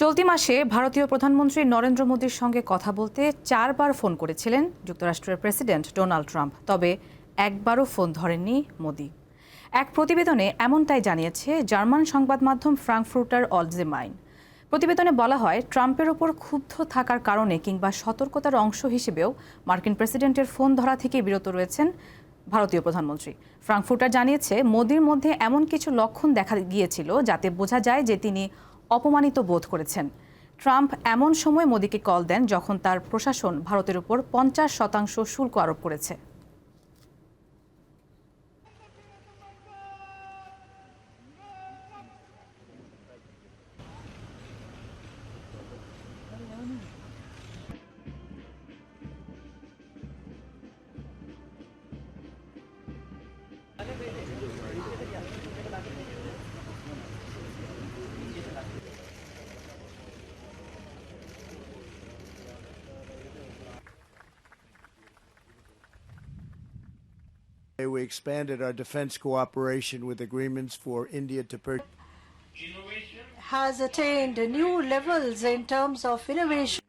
চলতি মাসে ভারতীয় প্রধানমন্ত্রী নরেন্দ্র মোদীর সঙ্গে কথা বলতে চারবার ফোন করেছিলেন যুক্তরাষ্ট্রের প্রেসিডেন্ট ডোনাল্ড ট্রাম্প। তবে একবারও ফোন ধরেননি মোদী। এক প্রতিবেদনে এমনটাই জানিয়েছে জার্মান সংবাদ মাধ্যম ফ্রাঙ্কফুর্টার অলজেমাইন প্রতিবেদনে বলা হয়, ট্রাম্পের ওপর ক্ষুব্ধ থাকার কারণে কিংবা সতর্কতার অংশ হিসেবেও মার্কিন প্রেসিডেন্টের ফোন ধরা থেকে বিরত রয়েছেন ভারতীয় প্রধানমন্ত্রী। ফ্রাঙ্কফুর্টার জানিয়েছে, মোদির মধ্যে এমন কিছু লক্ষণ দেখা গিয়েছিল যাতে বোঝা যায় যে তিনি অপমানিত বোধ করেছেন। ট্রাম্প এমন সময় মোদীকে কল দেন যখন তার প্রশাসন ভারতের উপর পঞ্চাশ শতাংশ শুল্ক আরোপ করেছে। We expanded our defense cooperation with agreements for India to purchase. has attained new levels in terms of innovation.